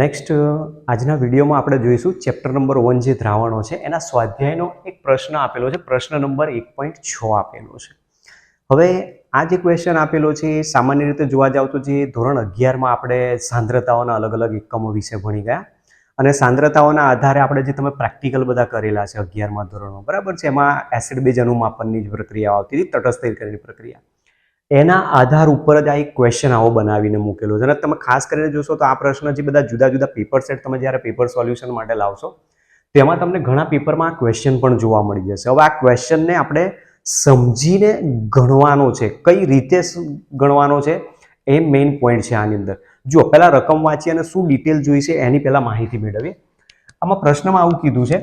Next આજના વિડીયોમાં આપણે જોઈશું ચેપ્ટર નંબર વન જે દ્રાવણો છે, એના સ્વાધ્યાયનો એક પ્રશ્ન આપેલો છે. પ્રશ્ન નંબર એક પોઈન્ટ છ આપેલો છે. હવે આ જે ક્વેશ્ચન આપેલો છે, એ સામાન્ય રીતે જોવા જાવ તો જે ધોરણ અગિયારમાં આપણે સાંદ્રતાઓના અલગ અલગ એકમો વિશે ભણી ગયા. અને સાંદ્રતાઓના આધારે આપણે જે તમે પ્રેક્ટિકલ બધા કરેલા છે અગિયારમાં ધોરણમાં બરાબર છે? એમાં એસિડ બેઝ અનુમાપનની જ પ્રક્રિયા આવતી હતી, તટસ્થીકરણની પ્રક્રિયા. એના આધાર ઉપર જ આ એક ક્વેશ્ચન આવો બનાવીને મૂકેલો છે. અને તમે ખાસ કરીને જોશો તો આ પ્રશ્ન જે બધા જુદા જુદા પેપર સેટ તમે જ્યારે પેપર સોલ્યુશન માટે લાવશો, તેમાં તમને ઘણા પેપરમાં આ ક્વેશ્ચન પણ જોવા મળી જશે. હવે આ ક્વેશ્ચનને આપણે સમજીને ગણવાનો છે. કઈ રીતે ગણવાનો છે એ મેઇન પોઈન્ટ છે આની અંદર. જુઓ, પહેલાં રકમ વાંચી અને શું ડિટેલ જોઈશે એની પહેલાં માહિતી મેળવીએ. આમાં પ્રશ્નમાં આવું કીધું છે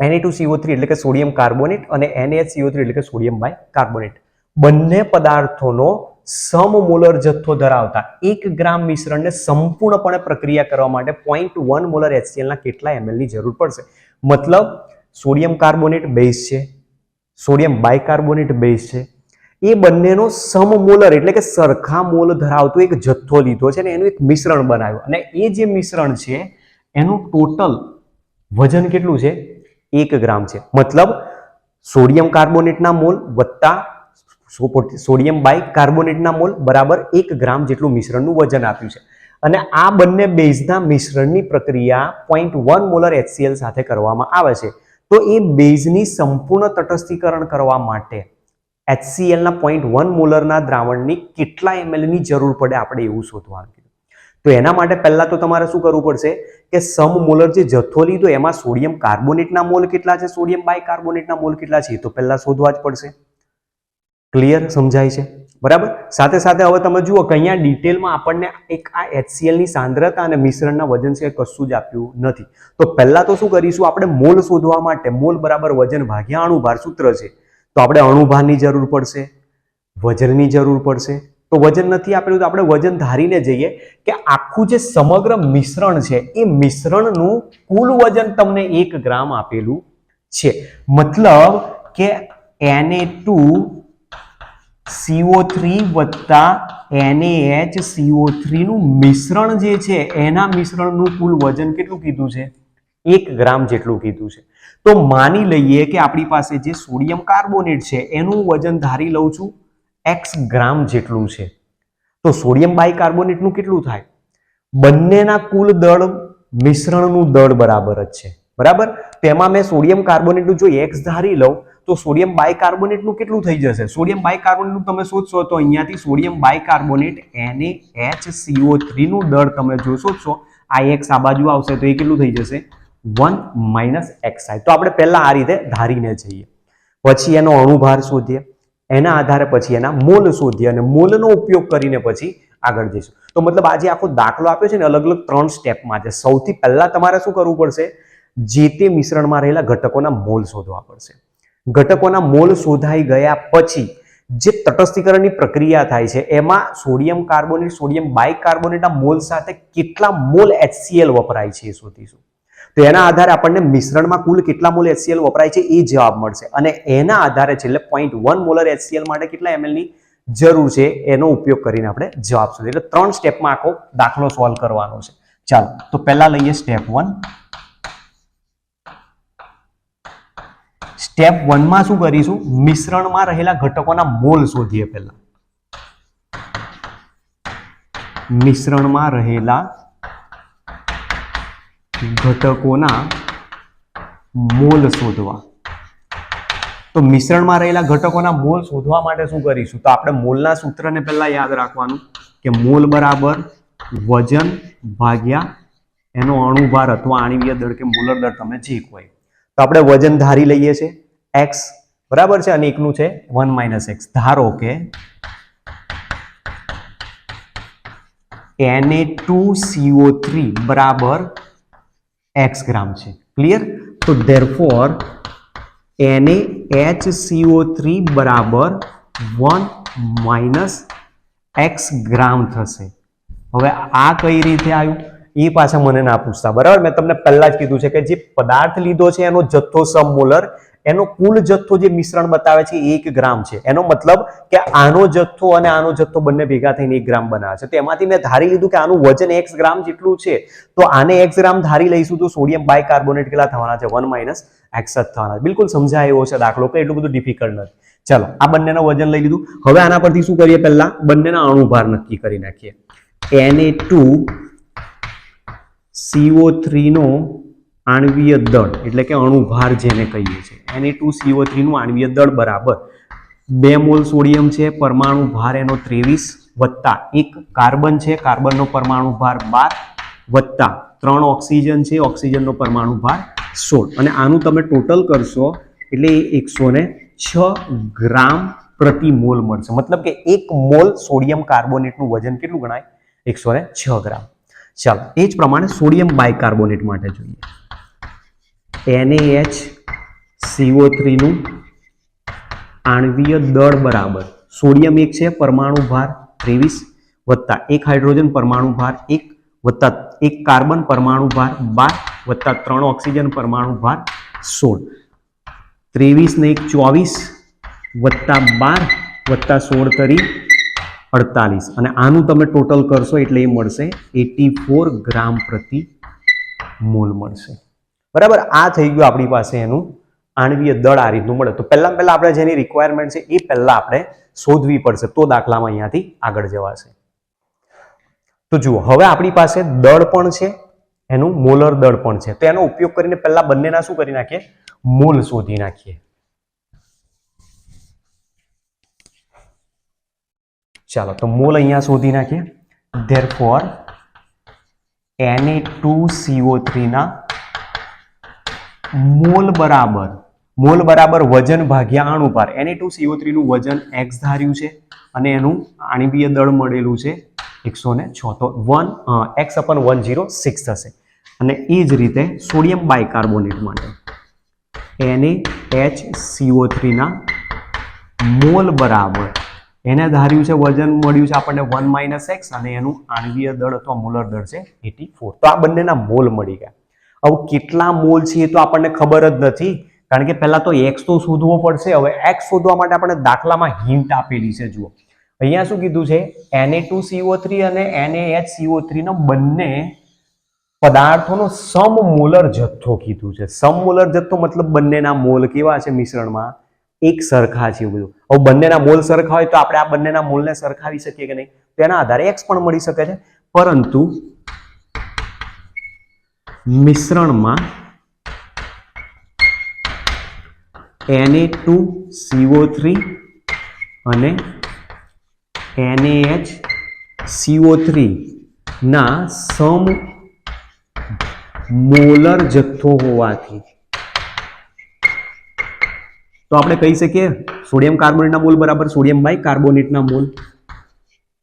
Na2CO3 એટલે કે સોડિયમ કાર્બોનેટ અને NaHCO3 એટલે કે સોડિયમ બાય કાર્બોનેટ બંને પદાર્થોનો સમમોલર જથ્થો ધરાવતા એક ગ્રામ મિશ્રણને સંપૂર્ણપણે પ્રક્રિયા કરવા માટે પોઈન્ટ વન મોલર એચસીએલના કેટલા એમએલની જરૂર પડશે. મતલબ સોડિયમ કાર્બોનેટ બેઝ છે સોડિયમ બાયકાર્બોનેટ બેઝ છે. એ બંનેનો સમમોલર એટલે કે સરખા મોલ ધરાવતો એક જથ્થો લીધો છે અને એનું એક મિશ્રણ બનાવ્યું. અને એ જે મિશ્રણ છે, એનું ટોટલ વજન કેટલું છે? એક ગ્રામ છે. મતલબ સોડિયમ કાર્બોનેટના મોલ વત્તા સોડિયમ બાય કાર્બોનેટના મોલ બરાબર એક ગ્રામ જેટલું મિશ્રણનું વજન આપ્યું છે. અને આ બંને બેઝના મિશ્રણની પ્રક્રિયા પોઈન્ટ વન મોલર એચસીએલ સાથે કરવામાં આવે છે. તો એ બેઝની સંપૂર્ણ તટસ્થીકરણ કરવા માટે એચસીએલના પોઈન્ટ વન મોલરના દ્રાવણની કેટલા એમએલની જરૂર પડે આપણે એવું શોધવાનું તો એના માટે પહેલાં તો તમારે શું કરવું પડશે કે સમ મોલર જે જથ્થો લીધો એમાં સોડિયમ કાર્બોનેટના મોલ કેટલા છે? સોડિયમ બાય કાર્બોનેટના મોલ કેટલા છે એ તો પહેલાં શોધવા જ પડશે. ક્લિયર સમજાય છે? બરાબર? સાથે સાથે હવે તમે જુઓ કે અહીંયા ડિટેલમાં આપણને એક આ એચસીએલની સાંદ્રતા અને મિશ્રણના વજન છે કશું જ આપ્યું નથી. તો પહેલાં તો શું કરીશું? આપણે મોલ શોધવા માટે, મોલ બરાબર વજન ભાગ્યા અણુભાર સૂત્ર છે. તો આપણે અણુભારની જરૂર પડશે, વજનની જરૂર પડશે. તો વજન નથી આપેલું તો આપણે વજન ધારીને જઈએ કે આખું જે સમગ્ર મિશ્રણ છે, એ મિશ્રણનું કુલ વજન તમને એક ગ્રામ આપેલું છે. મતલબ કે Na2 CO3 વત્તા NaHCO3 નું મિશ્રણ જે છે, એના મિશ્રણનું કુલ વજન કેટલું કીધું છે? એક ગ્રામ જેટલું કીધું છે. તો માની લઈએ કે આપણી પાસે જે સોડિયમ કાર્બોનેટ છે, એનું વજન ધારી લઉં છું એક્સ ગ્રામ જેટલું છે. તો સોડિયમ બાયકાર્બોનેટનું કેટલું થાય? બંનેના કુલ દળ મિશ્રણનું દળ બરાબર જ છે. બરાબર? તેમાં મેં સોડિયમ કાર્બોનેટનું જો એક્સ ધારી લઉં તો સોડિયમ બાયકાર્બોનેટનું કેટલું થઈ જશે? સોડિયમ બાયકાર્બોનેટનું તમે શોધશો તો અહીંયાથી સોડિયમ બાયકાર્બોનેટ NaHCO3 નું દળ તમે જો શોધશો આ એક્સ આ બાજુ આવશે તો એ કેટલું થઈ જશે? વન માઇનસ એક્સ તો આપણે પહેલાં આ રીતે ધારીને જઈએ. પછી એનો અણુભાર શોધીએ. એના આધારે પછી એના મોલ શોધીએ અને મોલનો ઉપયોગ કરીને પછી આગળ જઈશું. તો મતલબ આજે આખો દાખલો આપ્યો છે ને અલગ અલગ ત્રણ સ્ટેપમાં છે. સૌથી પહેલાં તમારે શું કરવું પડશે? જે તે મિશ્રણમાં રહેલા ઘટકોના મોલ શોધવા પડશે. ઘટકોના મોલ શોધાઈ ગયા પછી જે તટસ્થીકરણની પ્રક્રિયા થાય છે, એમાં સોડિયમ કાર્બોનેટ, સોડિયમ બાયકાર્બોનેટના મોલ સાથે કેટલા મોલ HCl વપરાય છે એ શોધીશું. તો એના આધારે આપણને મિશ્રણમાં કુલ કેટલા મોલ HCl વપરાય છે એ જવાબ મળશે. અને એના આધારે છેલ્લે પોઈન્ટ વન મોલર HCl માટે કેટલા એમએલની જરૂર છે એનો ઉપયોગ કરીને આપણે જવાબ શોધીએ. એટલે ત્રણ સ્ટેપમાં આખો દાખલો સોલ્વ કરવાનો છે. ચાલો, તો પહેલા લઈએ સ્ટેપ વન સ્ટેપ વનમાં શું કરીશું? મિશ્રણમાં રહેલા ઘટકોના મોલ શોધીએ પહેલા. મિશ્રણમાં રહેલા ઘટકોના મોલ શોધવા. તો મિશ્રણમાં રહેલા ઘટકોના મોલ શોધવા માટે શું કરીશું? તો આપણે મોલના સૂત્રને પહેલા યાદ રાખવાનું કે મોલ બરાબર વજન ભાગ્યા એનો અણુભાર અથવા આણ્વીય દળ કે મોલર દળ તમે જે કોઈ. આપણે વજન ધારી લઈએ છીએ. એક્સ બરાબર છે અને એકનું છે વન માઇનસ એક્સ. ધારો કે Na2CO3 બરાબર એક્સ ગ્રામ છે. ક્લિયર તો ધેરફોર NaHCO3 બરાબર વન માઇનસ એક્સ ગ્રામ થશે. હવે આ કઈ રીતે આવ્યું? એ પાછા મને ના પૂછતા. બરાબર? મેં તમને પહેલા જ કીધું છે કે જે પદાર્થ લીધો છે, એનો જથ્થો સમમોલર એનો કુલ જથ્થો જે મિશ્રણ બતાવે છે એક ગ્રામ છે. એનો મતલબ કે આનો જથ્થો અને આનો જથ્થો બંને ભેગા થઈને એક ગ્રામ બનાવે છે. તો એમાંથી મેં ધારી લીધું કે આનું વજન એક્સ ગ્રામ જેટલું છે, તો આને એક્સ ગ્રામ ધારી લઈશું તો સોડિયમ બાયકાર્બોનેટ કેટલા થવાના છે? વન માઇનસ એક્સ જ થવાના. બિલકુલ સમજાય એવો છે દાખલો કે એટલું બધું ડિફિકલ્ટ નથી. ચલો, આ બંનેનું વજન લઈ લીધું. હવે આના પરથી શું કરીએ પહેલા? બંનેના અણુભાર નક્કી કરી નાખીએ. Na2 CO3 થ્રીનો આણવીય દળ, એટલે કે અણુભાર જેને કહીએ છીએ. Na2 CO3 નું આણ્વીય દળ બરાબર. બે મોલ સોડિયમ છે, પરમાણુ ભાર એનો ત્રેવીસ વત્તા એક કાર્બન છે, કાર્બનનો પરમાણુ ભાર બાર વત્તા ત્રણ ઓક્સિજન છે, ઓક્સિજનનો પરમાણુ ભાર સોળ. અને આનું તમે ટોટલ કરશો, એટલે એકસો ને છ ગ્રામ પ્રતિ મોલ મળશે. મતલબ કે એક મોલ સોડિયમ કાર્બોનેટનું વજન કેટલું ગણાય? એકસો ને છ ગ્રામ. ચાલો, એ જ પ્રમાણે સોડિયમ બાયકાર્બોનેટ માટે જોઈએ. એનએએચ સીઓ થ્રીનું આણવીય દળ બરાબર સોડિયમ એક છે, પરમાણુ ભાર ત્રેવીસ વત્તા એક હાઇડ્રોજન, પરમાણુ ભાર એક વત્તા એક કાર્બન, પરમાણુ ભાર બાર વત્તા ત્રણ ઓક્સિજન, પરમાણુ ભાર સોળ. ત્રેવીસ ને એક ચોવીસ વત્તા બાર વત્તા સોળ તરી અડતાલીસ. અને આનું તમે ટોટલ કરશો એટલે એ મળશે એટી ફોર ગ્રામ પ્રતિ મોલ મળશે. બરાબર? આ થઈ ગયું આપણી પાસે એનું આણવીય દળ આ રીતનું મળે. તો પહેલાં પહેલાં આપણે જેની રિક્વાયરમેન્ટ છે એ પહેલાં આપણે શોધવી પડશે. તો દાખલામાં અહીંયાથી આગળ જવાશે. તો જુઓ, હવે આપણી પાસે દળ પણ છે, એનું મોલર દળ પણ છે. તો એનો ઉપયોગ કરીને પહેલાં બંનેના શું કરી નાખીએ? મોલ શોધી નાખીએ. ચાલો, તો મોલ અહીંયા શોધી નાખીએ. ધેરફોર Na2CO3 ના મોલ બરાબર મોલ બરાબર વજન ભાગ્યા અણુપાર એને ટુ સીઓ થ્રીનું વજન એક્સ ધાર્યું છે અને એનું આણ્વીય દળ મળેલું છે એકસો ને છ તો one x upon one zero six થશે. અને એ જ રીતે સોડિયમ બાયકાર્બોનેટ માટે એને એચ સીઓ થ્રીના મોલ બરાબર એને ધાર્યું છે, વજન મળ્યું છે આપણને વન માઇનસ એક્સ અને એનું આણવીય દળ અથવા મોલર દળ છે એટી ફોર તો આ બંનેના મોલ મળી ગયા. હવે કેટલા મોલ છે એ તો આપણને ખબર જ નથી, કારણ કે પહેલાં તો એક્સ તો શોધવો પડશે. હવે એક્સ શોધવા માટે આપણે દાખલામાં હિન્ટ આપેલી છે, જુઓ. અહીંયા શું કીધું છે? Na2CO3 અને એને એચ સીઓ થ્રીનો બંને પદાર્થોનો સમમોલર જથ્થો કીધું છે. સમમોલર જથ્થો મતલબ બંનેના મોલ કેવા છે મિશ્રણમાં? એક સરખા છે એવું બધું હવે બંનેના મોલ સરખા હોય તો આપણે આ બંનેના મોલને સરખાવી શકીએ કે નહીં? તેના આધારે એક્સ પણ મળી શકે છે. પરંતુ મિશ્રણમાં Na2CO3 અને NaHCO3 ના સમ મોલર જથ્થો હોવાથી તો આપણે કહી શકીએ સોડિયમ કાર્બોનેટના મોલ બરાબર સોડિયમ બાય કાર્બોનેટના મોલ.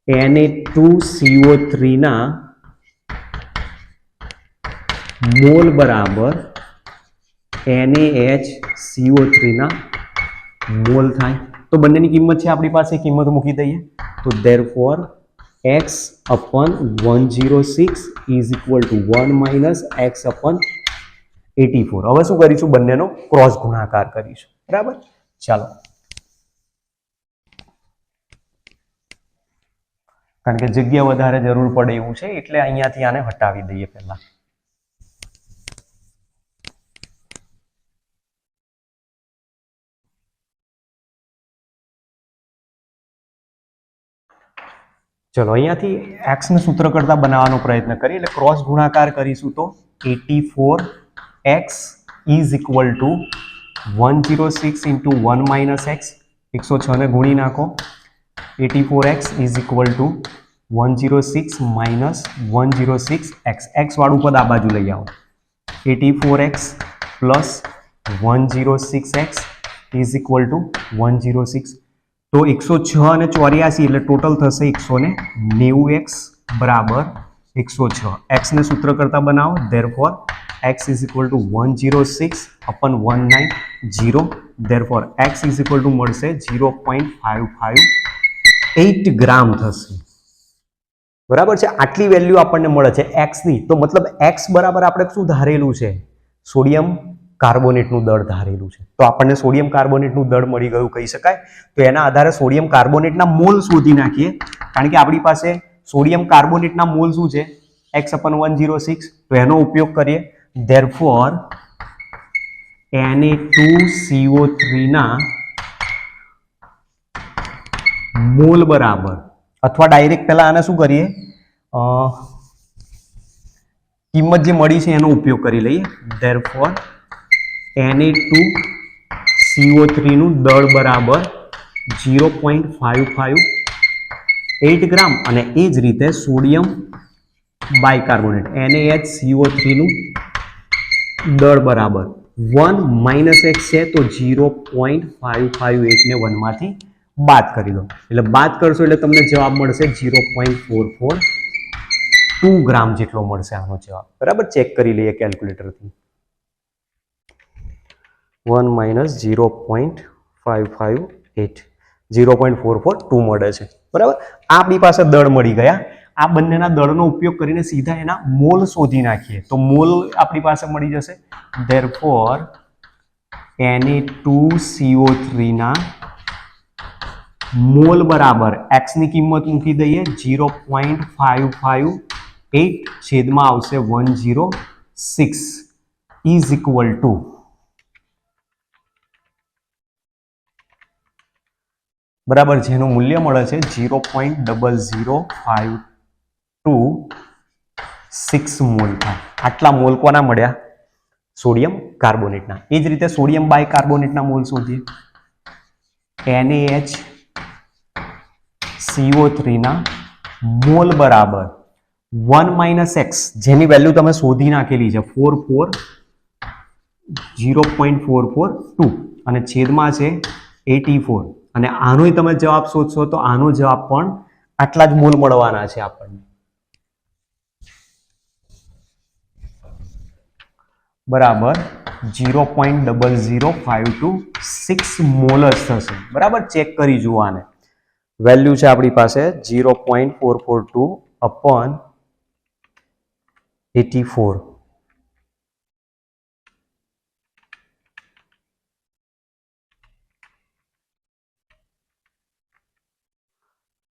Na2CO3 ના મોલ બરાબર NaHCO3 ના મોલ થાય. તો બંનેની કિંમત છે આપણી પાસે, કિંમત મૂકી દઈએ. તો therefore x upon one zero six is equal to one minus x upon eighty four હવે શું કરીશું? બંનેનો ક્રોસ ગુણાકાર કરીશું. બરાબર? ચાલો. કારણ કે જગ્યા વધારે જરૂર પડે એવું છે, એટલે અહીંયાથી આને હટાવી દઈએ પહેલા. ચલો, અહીંયાથી એક્સ ને સૂત્ર કરતા બનાવવાનો પ્રયત્ન કરીએ, એટલે ક્રોસ ગુણાકાર કરીશું તો eighty four x is equal to one zero six into one minus x એકસો છને ગુણી નાખો. Eighty four x is equal to one zero six minus one zero six x x વાળું પદ આ બાજુ લઈ આવો. Eighty four x plus one zero six x is equal to one zero six તો એકસો છ અને ચોર્યાસી એટલે ટોટલ થશે એકસો નેવું એક્સ બરાબર એકસો છ. એક્સને સૂત્ર કરતા બનાવો. Therefore x is equal to one zero six upon one nine zero therefore x is equal to મળશે zero point five five eight gram થશે. બરાબર છે? આટલી વેલ્યુ આપણને મળે છે એક્સની તો મતલબ એક્સ બરાબર આપણે શું ધારેલું છે? સોડિયમ કાર્બોનેટનું દળ ધારેલું છે. તો આપણને સોડિયમ કાર્બોનેટનું દળ મળી ગયું, કહી શકાય. તો એના આધારે સોડિયમ કાર્બોનેટના મોલ શોધી નાખીએ. કારણ કે આપણી પાસે સોડિયમ કાર્બોનેટના મોલ શું છે? X upon one zero six તો એનો ઉપયોગ કરીએ. ધેરફોર એને ટુ સીઓ થ્રીના મોલ બરાબર. અથવા ડાયરેક્ટ પહેલાં આને શું કરીએ? કિંમત જે મળી છે એનો ઉપયોગ કરી લઈએ. ધેરફોર એને ટુ સીઓ થ્રીનું દળ બરાબર zero point five five eight gram અને એ જ રીતે સોડિયમ બાયકાર્બોનેટ NaH સીઓ થ્રીનું દળ બરાબર. વન માઇનસ એક્સ છે તો ઝીરો પોઈન્ટ ફાઇવ ફાઇવ એટને વનમાંથી બાદ કરી દો. એટલે બાદ કરશો એટલે તમને જવાબ મળશે zero point four four two gram જેટલો મળશે આનો જવાબ. બરાબર? ચેક કરી લઈએ કેલ્ક્યુલેટરથી. One minus zero point five five eight. Zero point four four two મળે છે. બરાબર? આપણી પાસે દળ મળી ગયા. આ બંનેના દળનો ઉપયોગ કરીને સીધા એના મોલ શોધી નાખીએ. તો મોલ આપણી પાસે મળી જશે. ધેરફોર એને ટુ સીઓ થ્રીના મોલ બરાબર એક્સની કિંમત મૂકી દઈએ. Zero point five five eight છેદમાં આવશે one zero six is equal to બરાબર જેનું મૂલ્ય મળે છે zero point double zero five two six mole આટલા મોલ કોના મળ્યા? સોડિયમ કાર્બોનેટના. એ જ રીતે સોડિયમ બાય કાર્બોનેટના મોલ શોધીએ એચ સીઓ થ્રીના મોલ બરાબર. વન માઇનસ એક્સ, જેની વેલ્યુ તમે શોધી નાખેલી છે, four four zero point four four two. અને છેદમાં છે એટી ફોર. અને આનોય તમે જવાબ શોધશો તો આનો જવાબ પણ આટલા જ મોલ મળવાના છે આપણને. બરાબર zero point double zero five two six molars થશે. બરાબર ચેક કરી જોવાને વેલ્યુ છે આપણી પાસે zero point four four two upon eighty four.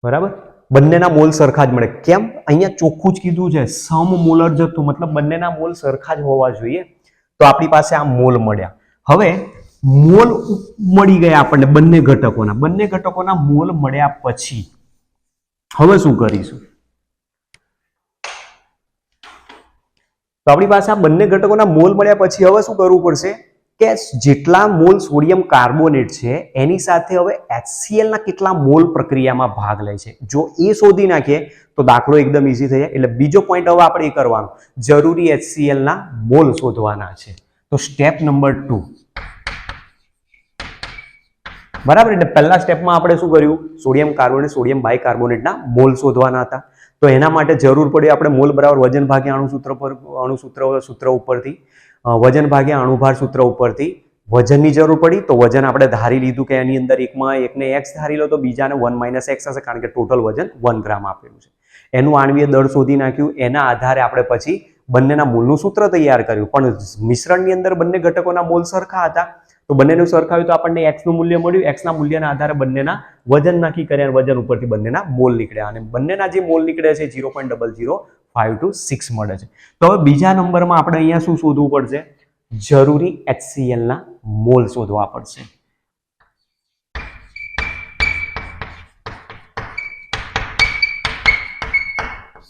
બરાબર? બંનેના મોલ સરખા જ મળે. કેમ? અહીંયા ચોખ્ખું જ કીધું છે. સમ મોલર જથ્થું, મતલબ બંનેના મોલ સરખા જ હોવા જોઈએ. તો આપણી પાસે આ મોલ મળ્યા. હવે મોલ મળી ગયા આપણને બંને ઘટકોના. બંને ઘટકોના મોલ મળ્યા પછી હવે શું કરીશું? તો આપણી પાસે આ બંને ઘટકોના મોલ મળ્યા પછી હવે શું કરવું પડશે? કે જેટલા મોલ સોડિયમ કાર્બોનેટ છે, એની સાથે હવે એચસીએલના કેટલા મોલ પ્રક્રિયામાં ભાગ લે છે. જો એ શોધી નાખીએ, તો દાખલો એકદમ ઈઝી થઈ જાય. એટલે બીજો પોઈન્ટ હવે આપણે એ કરવાનો. જરૂરી એચસીએલના મોલ શોધવાના છે. તો સ્ટેપ નંબર ટુ બરાબર? એટલે પહેલા સ્ટેપમાં આપણે શું કર્યું? સોડિયમ કાર્બોનેટ, સોડિયમ બાયકાર્બોનેટના મોલ શોધવાના હતા. તો એના માટે જરૂર પડે આપણે મોલ બરાબર વજન ભાગ્યા અણુસૂત્ર પર અણુ સૂત્ર ઉપરથી. વજન ભાગ્યા અણુભાર સૂત્ર ઉપરથી વજનની જરૂર પડી તો વજન આપણે ધારી લીધું કે એની અંદર એકમાં એકને એક્સ ધારી લો તો બીજાને વન માઇનસ એક્સ હશે કારણ કે ટોટલ વજન વન ગ્રામ આપેલું છે. એનું આણવીય દળ શોધી નાખ્યું. એના આધારે આપણે પછી બંનેના મૂળનું સૂત્ર તૈયાર કર્યું. પણ મિશ્રણની અંદર બંને ઘટકોના મોલ સરખા હતા. તો બંનેનું સરખાવ્યું તો આપણને એક્સનું મૂલ્ય મળ્યું. એક્સના મૂલ્યના આધારે બંનેના વજન નાખી કર્યા વજન ઉપરથી બંનેના મોલ નીકળ્યા. અને બંનેના જે મોલ નીકળે છે zero point double zero five two six મળે છે. તો હવે બીજા નંબરમાં આપણે અહીંયા શું શોધવું પડશે? જરૂરી એચસીએલના મોલ શોધવા પડશે.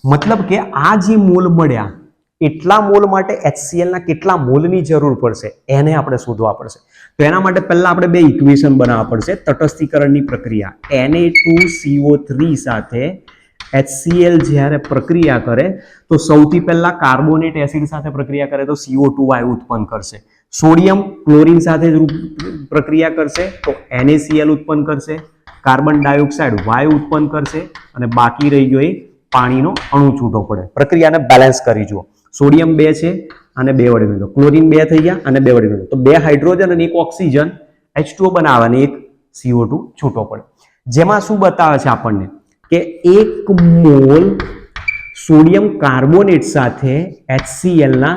મતલબ કે આ જે મોલ મળ્યા, એટલા મોલ માટે એચસીએલના કેટલા મોલની જરૂર પડશે? એને આપણે શોધવા પડશે. તો એના માટે પહેલા આપણે બે ઇક્વેશન બનાવવા પડશે. તટસ્થીકરણની પ્રક્રિયા Na2CO3 સાથે HCl જ્યારે પ્રક્રિયા કરે, તો સૌથી પહેલા કાર્બોનેટ એસિડ સાથે પ્રક્રિયા કરે, તો સીઓ ટુ વાયુ ઉત્પન્ન કરશે. સોડિયમ ક્લોરિન સાથે પ્રક્રિયા કરશે, તો NaCl ઉત્પન્ન કરશે. કાર્બન ડાયોક્સાઇડ વાયુ ઉત્પન્ન કરશે, અને બાકી રહી ગયો એ પાણીનો અણુ છૂટો પડે. પ્રક્રિયાને બેલેન્સ કરી જુઓ. સોડિયમ બે છે, અને બે વડે ગુણ્યો ક્લોરિન બે થઈ ગયા, અને બે વડે ગુણ્યો તો બે હાઇડ્રોજન અને એક ઓક્સિજન. H2O બનાવે અને એક CO2 છૂટો પડે. જેમાં શું બતાવે છે આપણને? કે એક મોલ સોડિયમ કાર્બોનેટ સાથે એચસીએલના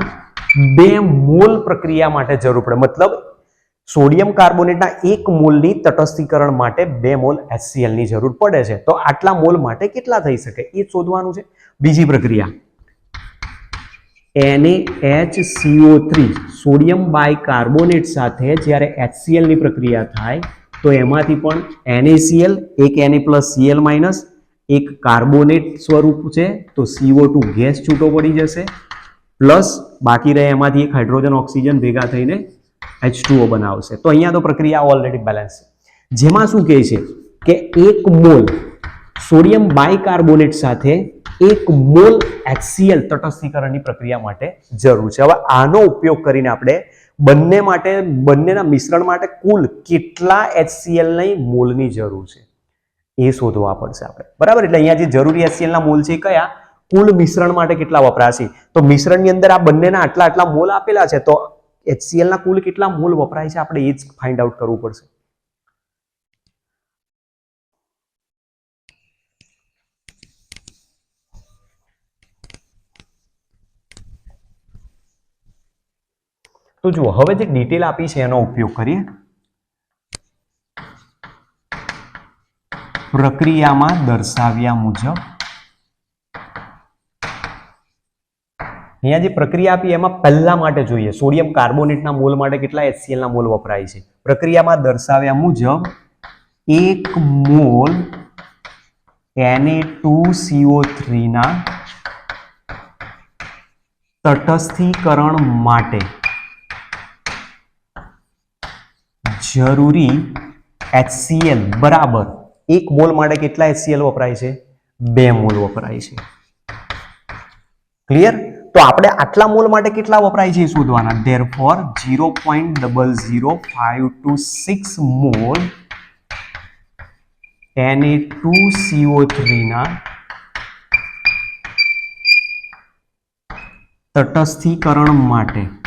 બે મોલ પ્રક્રિયા માટે જરૂર પડે. મતલબ સોડિયમ કાર્બોનેટના એક મોલની તટસ્થીકરણ માટે બે મોલ એચસીએલની જરૂર પડે છે. તો આટલા મોલ માટે કેટલા થઈ શકે? એ શોધવાનું છે. બીજી પ્રક્રિયા. NaHCO3 સોડિયમ બાયકાર્બોનેટ સાથે જ્યારે એચસીએલની પ્રક્રિયા થાય, તો એમાંથી પણ NaCl એક Na Cl એક કાર્બોનેટ સ્વરૂપ છે, તો સીઓ ટુ ગેસ છૂટો પડી જશે, પ્લસ બાકી રહે એમાંથી એક હાઇડ્રોજન ઓક્સિજન ભેગા થઈને H2O બનાવશે. તો અહીંયા તો પ્રક્રિયા ઓલરેડી બેલેન્સ છે. જેમાં શું કહે છે કે એક મોલ સોડિયમ બાયકાર્બોનેટ સાથે એક મોલ એક્સિયલ તટસ્થીકરણની પ્રક્રિયા માટે જરૂર છે. હવે આનો ઉપયોગ કરીને આપણે બંને માટે, બંનેના મિશ્રણ માટે કુલ કેટલા એચસીએલની મોલની જરૂર છે? એ શોધવા પડશે આપણે. બરાબર? એટલે અહીંયા જે જરૂરી HCl ના મોલ છે કયા? કુલ મિશ્રણ માટે કેટલા વપરાશે? તો મિશ્રણની અંદર આ બંનેના આટલા આટલા મોલ આપેલા છે, તો એચસીએલના કુલ કેટલા મોલ વપરાય છે આપણે એ જ ફાઇન્ડ આઉટ કરવું પડશે. તો જુઓ, હવે જે ડિટેલ આપી છે એનો ઉપયોગ કરીએ. પ્રક્રિયામાં દર્શાવ્યા મુજબ. અહીંયા જે પ્રક્રિયા આપી એમાં પહેલા માટે જોઈએ. સોડિયમ કાર્બોનેટના મોલ માટે કેટલા એચસીએલના મોલ વપરાય છે. પ્રક્રિયામાં દર્શાવ્યા મુજબ એક મોલ એને ટુ સીઓ થ્રીના તટસ્થીકરણ માટે જરૂરી એચસીએલ બરાબર એક મોલ માટે કેટલા એચસીએલ વપરાય છે? બે મોલ વપરાય છે. ક્લિયર તો આપણે આટલા મોલ માટે કેટલા વપરાય છે શોધવાના. Therefore zero point double zero five two six mole એને ટુ સીઓ થ્રીના તટસ્થીકરણ માટે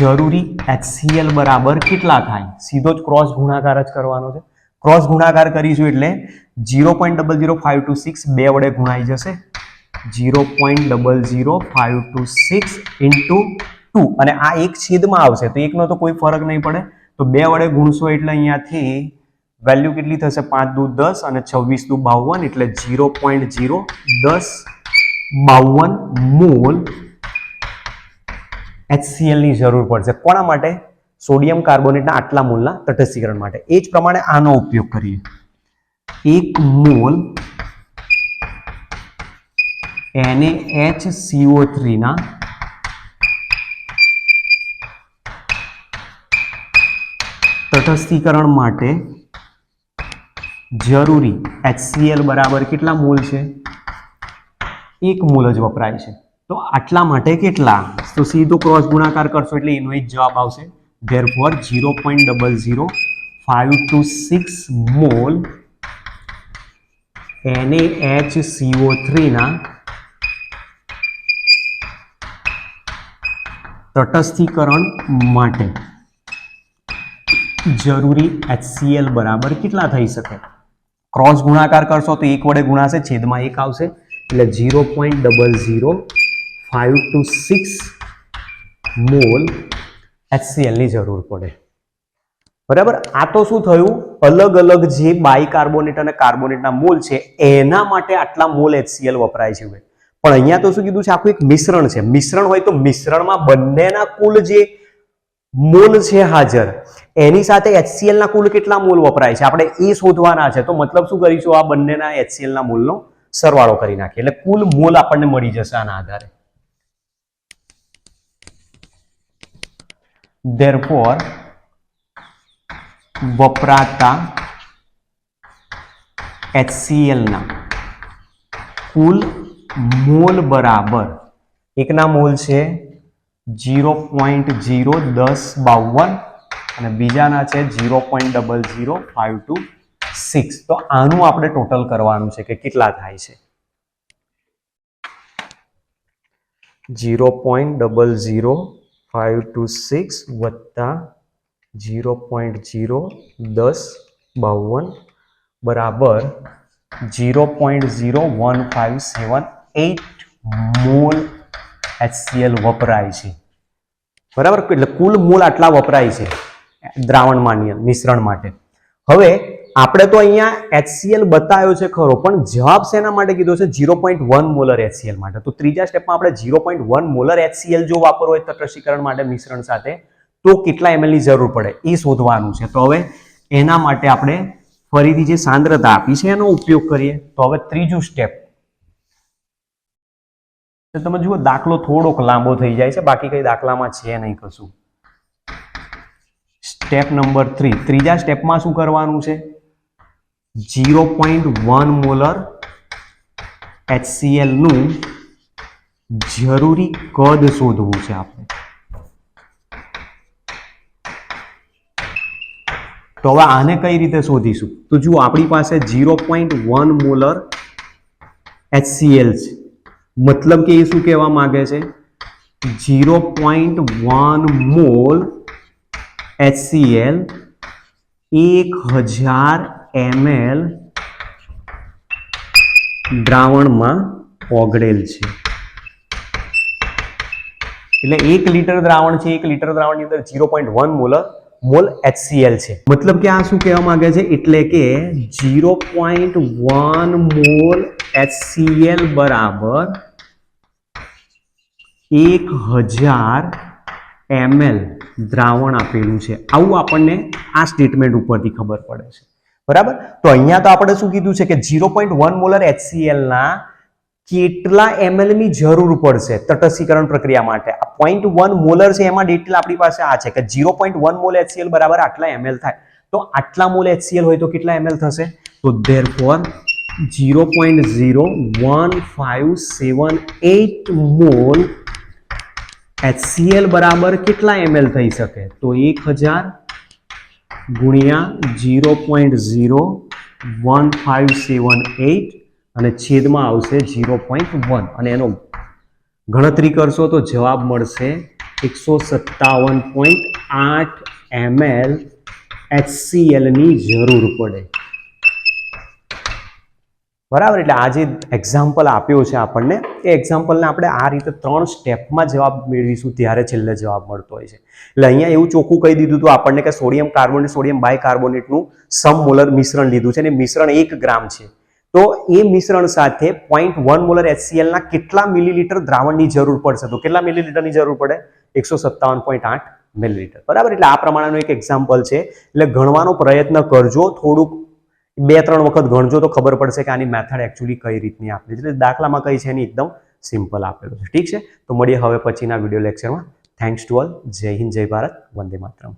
જરૂરી HCl બરાબર કેટલા થાય? સીધો જ ક્રોસ ગુણાકાર જ કરવાનો છે. ક્રોસ ગુણાકાર કરીશું એટલે zero point double zero five two six બે વડે ગુણાઈ જશે. Zero point double zero five two six into two અને આ એક છેદમાં આવશે, તો એકનો તો કોઈ ફરક નહીં પડે. તો બે વડે ગુણશો એટલે અહીંયાથી વેલ્યુ કેટલી થશે? પાંચ દુ દસ અને છવ્વીસ દુ બાવન એટલે ઝીરો પોઈન્ટ ઝીરો દસ બાવન મોલ HCl ની જરૂર પડશે. કોના માટે? સોડિયમ કાર્બોનેટના આટલા મોલના તટસ્થીકરણ માટે. એ જ પ્રમાણે આનો ઉપયોગ કરીએ. એક મોલ NaHCO3 ના તટસ્થીકરણ માટે જરૂરી એચસીએલ બરાબર કેટલા મોલ છે? એક મોલ જ વપરાય છે. તો આટલા માટે કેટલા? તો સીધો ક્રોસ ગુણાકાર કરશો એટલે એનો જ જવાબ આવશે. Therefore zero point double zero five two six mole એને એચ સીઓ થ્રીના તટસ્થીકરણ માટે. જરૂરી એચસીએલ બરાબર કેટલા થઈ શકે? ક્રોસ ગુણાકાર કરશો તો એક વડે ગુણાશે, છેદમાં એક આવશે. એટલે zero point double zero five two six mole એચસીએલની જરૂર પડે. બરાબર? આ તો શું થયું? અલગ અલગ જે બાયકાર્બોનેટ અને કાર્બોનેટના મોલ છે, એના માટે આટલા મોલ એચસીએલ વપરાય છે પણ અહીંયા તો શું કીધું છે? આખું એક મિશ્રણ છે. મિશ્રણ હોય તો મિશ્રણમાં બંનેના કુલ જે મોલ છે હાજર, એની સાથે HCl ના કુલ કેટલા મોલ વપરાય છે? આપણે એ શોધવાના છે. તો મતલબ શું કરીશું? આ બંનેના HCl ના મોલનો સરવાળો કરી નાખીએ. એટલે કુલ મોલ આપણને મળી જશે આના આધારે. Therefore વપરાતા એચસીએલના કુલ મોલ બરાબર, એકના મોલ છે ઝીરો પોઈન્ટ ઝીરો દસ બાવન અને બીજાના છે zero point double zero five two six તો આનું આપણે ટોટલ કરવાનું છે કે કેટલા થાય છે? Zero point double zero five two six વત્તા ઝીરો પોઈન્ટ ઝીરો દસ બાવન બરાબર zero point zero one five seven eight mole HCl વપરાય છે. બરાબર? એટલે કુલ મૂળ આટલા વપરાય છે દ્રાવણમાં મિશ્રણ માટે. હવે આપણે તો અહીંયા એચસીએલ બતાવ્યો છે ખરો, પણ જવાબ શેના માટે કીધો છે? Zero point one molar HCl માટે. તો ત્રીજા સ્ટેપમાં આપણે zero point one molar HCl જો વાપરવો હોય તટસ્થીકરણ માટે મિશ્રણ સાથે, તો કેટલા એમએલની જરૂર પડે? એ શોધવાનું છે. તો હવે એના માટે આપણે ફરીથી જે સાંદ્રતા આપી છે, એનો ઉપયોગ કરીએ. તો હવે ત્રીજું સ્ટેપ તમે જુઓ, દાખલો થોડોક લાંબો થઈ જાય છે. બાકી કઈ દાખલામાં છે નહીં કશું. સ્ટેપ નંબર થ્રી ત્રીજા સ્ટેપમાં શું કરવાનું છે? ઝીરો પોઈન્ટ વન મોલર એચસીએલનું જરૂરી કદ શોધવું છે આપણે. તો હવે આને કઈ રીતે શોધીશું? તો જુઓ, આપણી પાસે zero point one molar HCl છે. મતલબ કે એ શું કહેવા માગે છે? Zero point one mole HCl એક હજાર એમએલ દ્રાવણમાં ઓગળેલ છે. એટલે એક લીટર દ્રાવણ છે, એક લીટર દ્રાવણની અંદર zero point one mole mole HCl છે. મતલબ કે આ શું કહેવા માંગે છે? એટલે કે zero point one mole HCl બરાબર એક હજાર એમએલ દ્રાવણ આપેલું છે. આવું આપણને આ સ્ટેટમેન્ટ ઉપરથી ખબર પડે છે. બરાબર? તો અહીંયા તો આપણે શું કીધું છે કે zero point one molar HCl ના કેટલા એમએલની જરૂર પડશે તટસ્થીકરણ પ્રક્રિયા માટે? આ પોઈન્ટ વન મોલર છે, એમાં ડિટેલ આપણી પાસે આ છે કે zero point one mole HCl બરાબર આટલા એમએલ થાય. તો આટલા મોલ એચસીએલ હોય તો કેટલા એમએલ થશે? તો therefore zero point zero one five seven eight mole HCl બરાબર કેટલા એમએલ થઈ શકે? તો એક હજાર ગુણ્યા zero point zero one five seven eight અને છેદમાં આવશે ઝીરો પોઈન્ટ વન અને એનો ગણતરી કરશો તો જવાબ મળશે એકસો સત્તાવન પોઈન્ટ આઠ એમએલ એચસીએલની જરૂર પડે. બરાબર, એટલે આ જે એક્ઝામ્પલ આપ્યો છે આપણને, એ એક્ઝામ્પલને આપણે આ રીતે ત્રણ સ્ટેપમાં જવાબ મેળવીશું ત્યારે છેલ્લે જવાબ મળતો હોય છે. એટલે અહીંયા એવું ચોખ્ખું કહી દીધું હતું આપણને કે સોડિયમ કાર્બોનેટ સોડિયમ બાયકાર્બોનેટનું સમમોલર મિશ્રણ લીધું છે અને મિશ્રણ એક ગ્રામ છે. તો એ મિશ્રણ સાથે પોઈન્ટ વન મોલર એચસીએલના કેટલા મિલીલીટર દ્રાવણની જરૂર પડશે? તો કેટલા મિલીલીટરની જરૂર પડે? એકસો સત્તાવન પોઈન્ટ આઠ મિલીલીટર બરાબર, એટલે આ પ્રમાણેનું એક એક્ઝામ્પલ છે. એટલે ગણવાનો પ્રયત્ન કરજો, થોડુંક બે ત્રણ વખત ગણજો તો ખબર પડશે કે આની મેથડ એકચ્યુઅલી કઈ રીતની આપેલી છે. એટલે દાખલામાં કઈ છે એની એકદમ સિમ્પલ આપેલું છે. ઠીક છે? તો મળીએ હવે પછીના વીડિયો લેક્ચરમાં થેન્ક્સ ટુ ઓલ જય હિન્દ, જય ભારત. વંદે માતરમ.